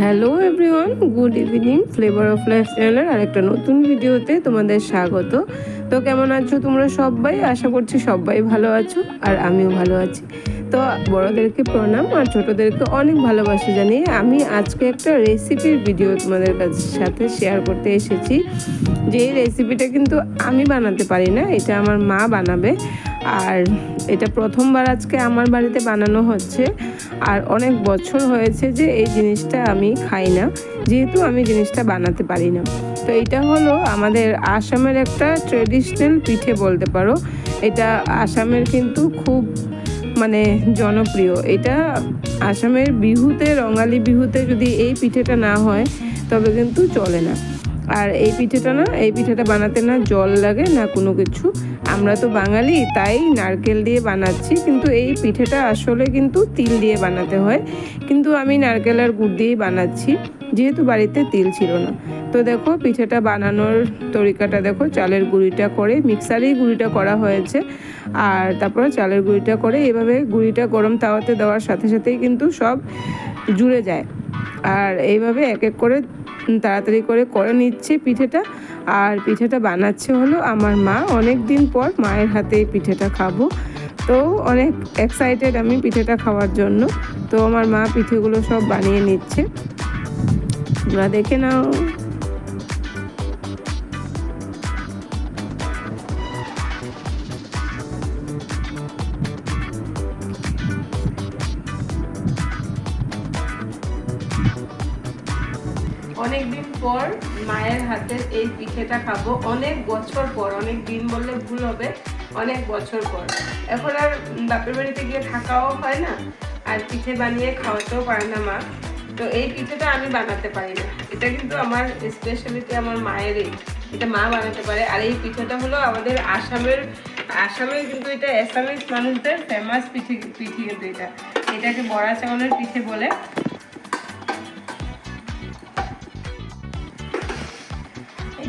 Hello everyone good evening flavour of life চ্যানেলের আরেকটা নতুন ভিডিওতে তোমাদের স্বাগত। তো কেমন আছো তোমরা সবাই? আশা করছি সবাই ভালো আছো আর আমিও ভালো আছি। তো বড়োদেরকে প্রণাম আর ছোটোদেরকে অনেক ভালোবাসা জানিয়ে আমি আজকে একটা রেসিপির ভিডিও তোমাদের কাছে, সাথে শেয়ার করতে এসেছি। যে এই রেসিপিটা কিন্তু আমি বানাতে পারি না, এটা আমার মা বানাবে। আর এটা প্রথমবার আজকে আমার বাড়িতে বানানো হচ্ছে। আর অনেক বছর হয়েছে যে এই জিনিসটা আমি খাই না, যেহেতু আমি জিনিসটা বানাতে পারি না। তো এটা হলো আমাদের আসামের একটা ট্রেডিশনাল পিঠে বলতে পারো। এটা আসামের কিন্তু খুব মানে জনপ্রিয়। এটা আসামের বিহুতে, রঙালি বিহুতে যদি এই পিঠেটা না হয়, তবে কিন্তু চলে না। আর এই পিঠেটা না, এই পিঠেটা বানাতে না জল লাগে না কোনো কিছু। আমরা তো বাঙালি, তাই নারকেল দিয়ে বানাচ্ছি, কিন্তু এই পিঠেটা আসলে কিন্তু তিল দিয়ে বানাতে হয়। কিন্তু আমি নারকেল আর গুড় দিয়েই বানাচ্ছি, যেহেতু বাড়িতে তিল ছিল না। তো দেখো, পিঠেটা বানানোর তরিকাটা দেখো, চালের গুঁড়িটা করে মিক্সারেই গুঁড়িটা করা হয়েছে। আর তারপরে চালের গুঁড়িটা করে এভাবে গুঁড়িটা গরম তাওয়াতে দেওয়ার সাথে সাথেই কিন্তু সব জুড়ে যায়। আর এইভাবে এক এক করে তাড়াতাড়ি করে করে নিচ্ছে পিঠেটা। আর পিঠেটা বানাচ্ছে হলো আমার মা। অনেক দিন পর মায়ের হাতে পিঠেটা খাব। তো অনেক এক্সাইটেড আমি পিঠেটা খাওয়ার জন্য। তো আমার মা পিঠেগুলো সব বানিয়ে নিচ্ছে। তোমরা দেখে নাও। অনেক দিন পর মায়ের হাতের এই পিঠেটা খাব। অনেক বছর পর, অনেক দিন বললে ভুল হবে, অনেক বছর পর। এখন আর বাপের বাড়িতে গিয়ে থাকাও হয় না, আর পিঠে বানিয়ে খাওয়াতেও পারে না মা। তো এই পিঠেটা আমি বানাতে পারি না। এটা কিন্তু আমার স্পেশালিটি আমার মায়েরই। এটা মা বানাতে পারে। আর এই পিঠেটা হলো আমাদের আসামের আসামের কিন্তু এটা অ্যাসামিস মানুষদের ফেমাস পিঠে পিঠে কিন্তু এটা। এটাকে বড়া চাউলের পিঠে বলে।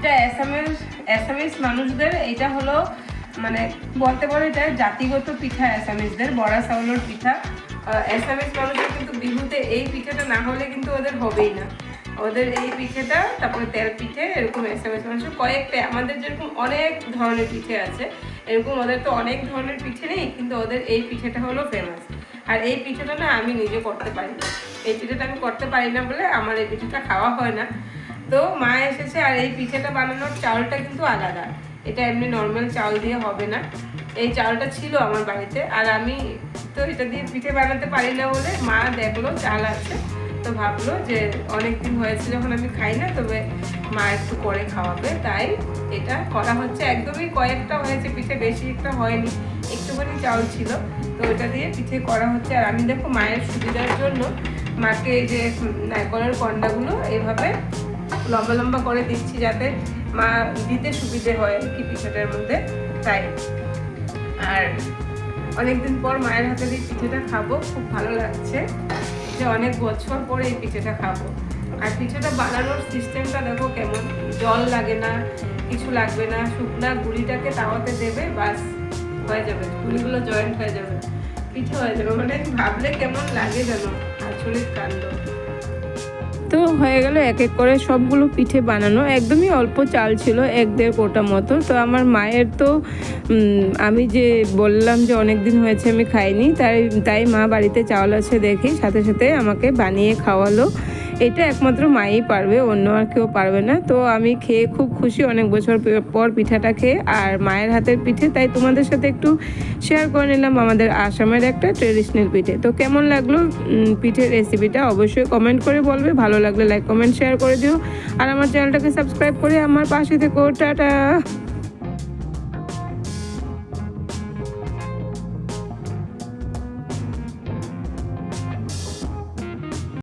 এটা অ্যাসামের অ্যাসামিস মানুষদের এটা হলো মানে বলতে পারো এটা জাতিগত পিঠা অ্যাসামিসদের বড়া চাউলের পিঠা। অ্যাসামিস মানুষের কিন্তু বিহুতে এই পিঠাটা না হলে কিন্তু ওদের হবেই না। ওদের এই পিঠেটা, তারপরে তেল পিঠে, এরকম এসএমএস মানুষের কয়েকটা, আমাদের যেরকম অনেক ধরনের পিঠে আছে, এরকম ওদের তো অনেক ধরনের পিঠে নেই, কিন্তু ওদের এই পিঠেটা হলো ফেমাস আর এই পিঠেটা না আমি নিজে করতে পারি না। এই পিঠেটা আমি করতে পারি না বলে আমার এই পিঠেটা খাওয়া হয় না। তো মা এসেছে আর এই পিঠেটা বানানোর চাউলটা কিন্তু আলাদা। এটা এমনি নর্মাল চাউল দিয়ে হবে না। এই চাউলটা ছিল আমার বাড়িতে আর আমি তো এটা দিয়ে পিঠে বানাতে পারি না বলে মা দেখল, চাল আছে। তো ভাবলো যে অনেক দিন হয়েছে যখন আমি খাই না, তবে মা একটু করে খাওয়াবে। তাই এটা করা হচ্ছে। একদমই কয়েকটা হয়েছে পিঠে, বেশি একটা হয়নি। একটুখানি চাউল ছিল। তো ওটা দিয়ে পিঠে করা হচ্ছে। আর আমি দেখো মায়ের সুবিধার জন্য মাকে যে নারকলের কন্ডাগুলো এইভাবে লম্বা লম্বা করে দিচ্ছি যাতে মা দিতে সুবিধে হয় কি পিঠেটার মধ্যে, তাই। আর অনেকদিন পর মায়ের হাতে এই পিঠেটা খাব, খুব ভালো লাগছে। যে অনেক বছর পরে এই পিঠেটা খাব। আর পিঠেটা বানানোর সিস্টেমটা দেখো কেমন, জল লাগে না, কিছু লাগবে না, শুকনা গুলিটাকে তাওয়াতে দেবে, বাস, হয়ে যাবে। গুলিগুলো জয়েন্ট হয়ে যাবে। পিঠে হয়ে যাবে। মানে ভাবলে কেমন লাগে যেন আচরিত কাণ্ড। তো হয়ে গেল, এক এক করে সবগুলো পিঠে বানানো। একদমই অল্প চাল ছিল, এক দেড় কোটা মতো। তো আমার মায়ের তো আমি যে বললাম যে অনেক দিন হয়েছে আমি খাইনি, তাই তাই মা বাড়িতে চাল আছে দেখি সাথে সাথে আমাকে বানিয়ে খাওয়ালো। এটা একমাত্র মাই পারবে, অন্য আর কেউ পারবে না। তো আমি খেয়ে খুব খুশি, অনেক বছর পর পিঠাটা খেয়ে। আর মায়ের হাতের পিঠে, তাই তোমাদের সাথে একটু শেয়ার করে নিলাম আমাদের আসামের একটা ট্রেডিশনাল পিঠে। তো কেমন লাগল পিঠের রেসিপিটা অবশ্যই কমেন্ট করে বলবে। ভালো লাগলে লাইক কমেন্ট শেয়ার করে দিও। আর আমার চ্যানেলটাকে সাবস্ক্রাইব করে আমার পাশে থেকো। টাটা!